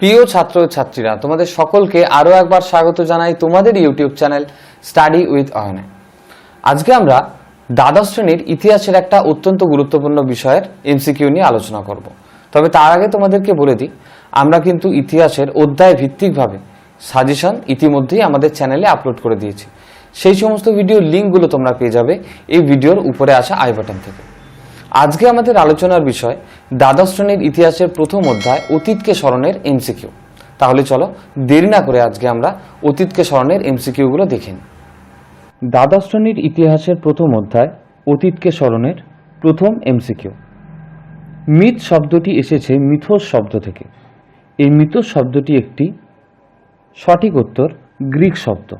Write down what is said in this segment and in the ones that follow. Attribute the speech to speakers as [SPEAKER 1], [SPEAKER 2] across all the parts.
[SPEAKER 1] প্রিয় ছাত্র ছাত্রীরা, তোমাদের সকলকে আরও একবার স্বাগত জানাই তোমাদের ইউটিউব চ্যানেল স্টাডি উইথ অয়নে আজকে আমরা দ্বাদশ শ্রেণির ইতিহাসের একটা অত্যন্ত গুরুত্বপূর্ণ বিষয়ের এমসিকিউ নিয়ে আলোচনা করব। তবে তার আগে তোমাদেরকে বলে দিই, আমরা কিন্তু ইতিহাসের অধ্যায় ভিত্তিকভাবে সাজেশন ইতিমধ্যেই আমাদের চ্যানেলে আপলোড করে দিয়েছি। সেই সমস্ত ভিডিওর লিঙ্কগুলো তোমরা পেয়ে যাবে এই ভিডিওর উপরে আসা আই বাটন থেকে। আজকে আমাদের আলোচনার বিষয়, দ্বাদশ শ্রেণির ইতিহাসের প্রথম অধ্যায়, অতীতকে স্মরণের এমসিকিউ তাহলে চলো, দেরি না করে আজকে আমরা অতীতকে স্মরণের এমসিকিউগুলো দেখে দ্বাদশ শ্রেণির ইতিহাসের প্রথম অধ্যায়, অতীতকে স্মরণের প্রথম এমসিকিউ মিথ শব্দটি এসেছে মিথস শব্দ থেকে। এই মিথস শব্দটি একটি সঠিক উত্তর গ্রিক শব্দ।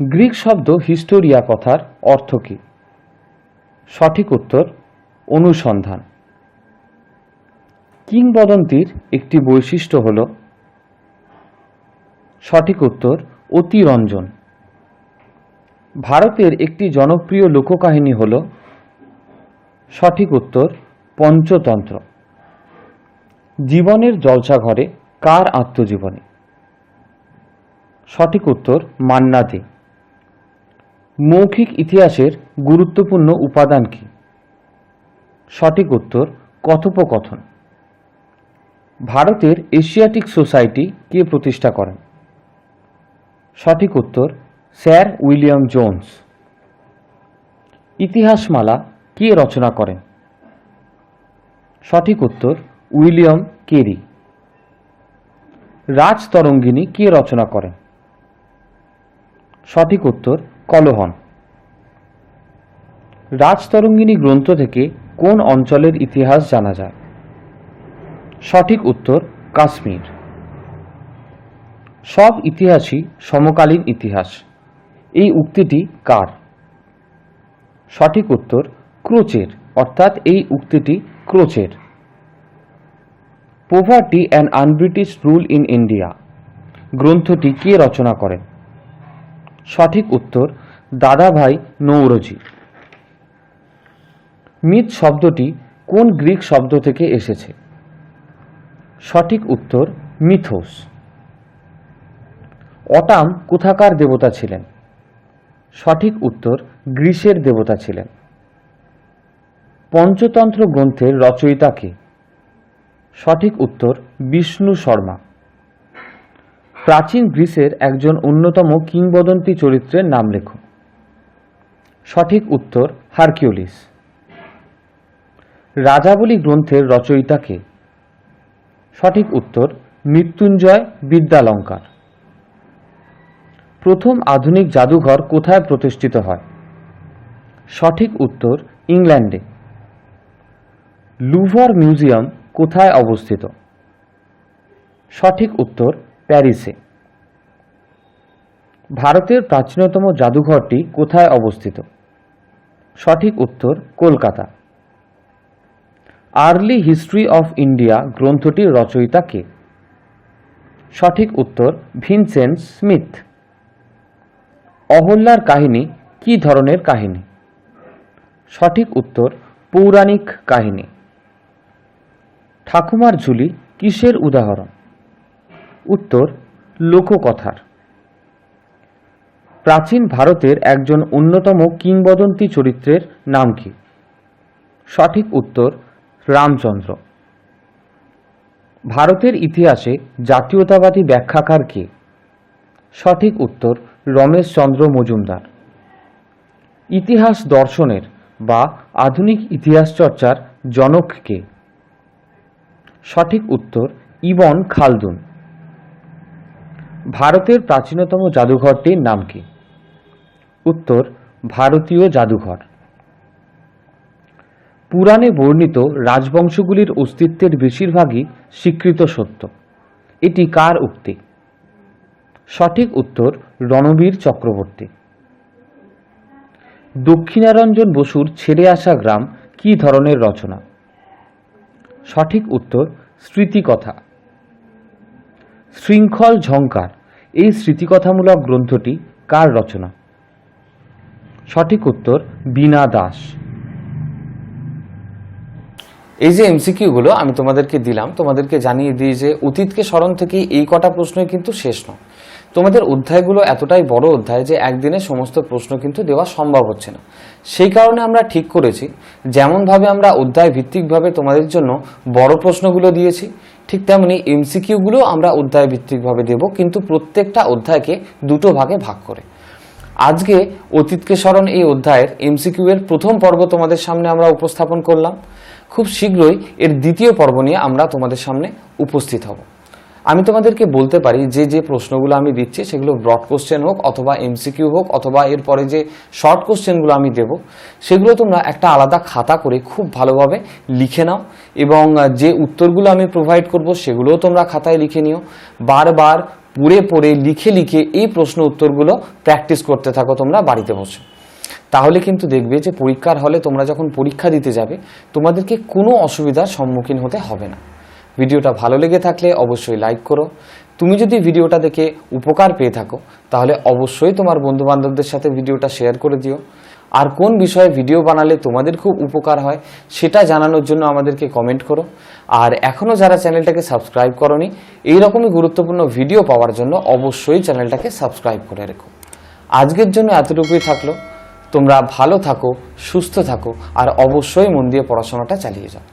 [SPEAKER 1] গ্রিক শব্দ হিস্টোরিয়া কথার অর্থ কী? সঠিক উত্তর, অনুসন্ধান। কিংবদন্তির একটি বৈশিষ্ট্য হল, সঠিক উত্তর, অতিরঞ্জন। ভারতের একটি জনপ্রিয় লোককাহিনী হল, সঠিক উত্তর, পঞ্চতন্ত্র। জীবনের জলসাঘরে কার আত্মজীবনী? সঠিক উত্তর মান্না দে মৌখিক ইতিহাসের গুরুত্বপূর্ণ উপাদান কি? সঠিক উত্তর, কথোপকথন। ভারতের এশিয়াটিক সোসাইটি কে প্রতিষ্ঠা করেন? সঠিক উত্তর, স্যার উইলিয়াম জোন্স। ইতিহাসমালা কে রচনা করেন? সঠিক উত্তর, উইলিয়াম কেরি। রাজতরঙ্গিনী কে রচনা করেন? সঠিক উত্তর কলহন। রাজতরঙ্গিনী গ্রন্থ থেকে কোন অঞ্চলের ইতিহাস জানা যায়? সঠিক উত্তর, কাশ্মীর। সব ইতিহাসই সমকালীন ইতিহাস। এই উক্তিটি কার? সঠিক উত্তর, ক্রোচের, অর্থাৎ এই উক্তিটি ক্রোচের। Poverty and unBritish rule in India গ্রন্থটি কে রচনা করেন? সঠিক উত্তর, দাদাভাই নৌরজি। মিথ শব্দটি কোন গ্রিক শব্দ থেকে এসেছে? সঠিক উত্তর, মিথোস। অটাম কোথাকার দেবতা ছিলেন? সঠিক উত্তর গ্রীসের দেবতা ছিলেন। পঞ্চতন্ত্র গ্রন্থের রচয়িতা কে? সঠিক উত্তর, বিষ্ণু শর্মা। প্রাচীন গ্রিসের একজন অন্যতম কিংবদন্তি চরিত্রের নাম লেখো। সঠিক উত্তর, হারকিউলিস। রাজাবলী গ্রন্থের রচয়িতাকে। সঠিক উত্তর, মৃত্যুঞ্জয় বিদ্যালঙ্কার। প্রথম আধুনিক জাদুঘর কোথায় প্রতিষ্ঠিত হয়? সঠিক উত্তর, ইংল্যান্ডে। লুভর মিউজিয়াম কোথায় অবস্থিত? সঠিক উত্তর প্যারিসে। ভারতের প্রাচীনতম জাদুঘরটি কোথায় অবস্থিত? সঠিক উত্তর, Kolkata. Early history of India গ্রন্থটির রচয়িতা কে? সঠিক উত্তর, ভিনসেন্ট স্মিথ। অহল্যার কাহিনী, কি ধরনের কাহিনী? সঠিক উত্তর, পৌরাণিক কাহিনী। ঠাকুমার ঝুলি কিসের উদাহরণ? উত্তর লোককথার। প্রাচীন ভারতের একজন অন্যতম কিংবদন্তি চরিত্রের নাম কি? সঠিক উত্তর, রামচন্দ্র। ভারতের ইতিহাসে জাতীয়তাবাদী ব্যাখ্যাকার কে? সঠিক উত্তর রমেশচন্দ্র মজুমদার। ইতিহাস দর্শনের বা আধুনিক ইতিহাস চর্চার জনক কে? সঠিক উত্তর, ইবন খালদুন। ভারতের প্রাচীনতম জাদুঘরটির নাম কি? উত্তর, ভারতীয় জাদুঘর। পুরাণে বর্ণিত রাজবংশগুলির অস্তিত্বের বেশিরভাগই স্বীকৃত সত্য। এটি কার উক্তি? সঠিক উত্তর, রণবীর চক্রবর্তী। দক্ষিণারঞ্জন বসুর ছেড়ে আসা গ্রাম কি ধরনের রচনা? সঠিক উত্তর, স্মৃতিকথা। শৃঙ্খল ঝঙ্কার এই স্মৃতিকথামূলক গ্রন্থটি কার রচনা? সঠিক উত্তর বীণা দাস। এই যে এমসিকিউগুলো আমি তোমাদেরকে দিলাম, তোমাদেরকে জানিয়ে দিই যে অতীতকে স্মরণ থেকে এই কটা প্রশ্নই কিন্তু শেষ নয়। তোমাদের অধ্যায়গুলো এতটাই বড় অধ্যায় যে একদিনে সমস্ত প্রশ্ন কিন্তু দেওয়া সম্ভব হচ্ছে না। সেই কারণে আমরা ঠিক করেছি, যেমনভাবে আমরা অধ্যায় ভিত্তিকভাবে তোমাদের জন্য বড় প্রশ্নগুলো দিয়েছি ঠিক তেমনি এমসিকিউগুলো আমরা অধ্যায় ভিত্তিকভাবে দেব, কিন্তু প্রত্যেকটা অধ্যায়কে দুটো ভাগে ভাগ করে। আজকে অতীতকে স্মরণ এই অধ্যায়ের এমসিকিউ এর প্রথম পর্ব তোমাদের সামনে আমরা উপস্থাপন করলাম। খুব শীঘ্রই এর দ্বিতীয় পর্ব নিয়ে আমরা তোমাদের সামনে উপস্থিত হব। আমি তোমাদেরকে বলতে পারি যে যে প্রশ্নগুলো আমি দিচ্ছি সেগুলো ব্রড কোশ্চেন হোক অথবা এমসিকিউ হোক অথবা এরপরে যে শর্ট কোশ্চেনগুলো আমি দেব, সেগুলো তোমরা একটা আলাদা খাতা করে খুব ভালোভাবে লিখে নাও এবং যে উত্তরগুলো আমি প্রোভাইড করব সেগুলোও তোমরা খাতায় লিখে নিও। বারবার পড়ে পড়ে লিখে লিখে এই প্রশ্ন উত্তরগুলো প্র্যাকটিস করতে থাকো তোমরা বাড়িতে বসে। তাহলে কিন্তু দেখবে যে পরীক্ষার হলে তোমরা যখন পরীক্ষা দিতে যাবে, তোমাদেরকে কোনো অসুবিধার সম্মুখীন হতে হবে না। ভিডিওটা ভালো লেগে থাকলে অবশ্যই লাইক করো। তুমি যদি ভিডিওটা দেখে উপকার পেয়ে থাকো, তাহলে অবশ্যই তোমার বন্ধু বান্ধবদের সাথে ভিডিওটা শেয়ার করে দিও। আর কোন বিষয়ে ভিডিও বানালে তোমাদের খুব উপকার হয়, সেটা জানানোর জন্য আমাদেরকে কমেন্ট করো। আর এখনও যারা চ্যানেলটাকে সাবস্ক্রাইব করনি, এইরকমই গুরুত্বপূর্ণ ভিডিও পাওয়ার জন্য অবশ্যই চ্যানেলটাকে সাবস্ক্রাইব করে রেখো। আজকের জন্য এতটুকুই থাকল। তোমরা ভালো থাকো, সুস্থ থাকো, আর অবশ্যই মন দিয়ে পড়াশোনাটা চালিয়ে যাও।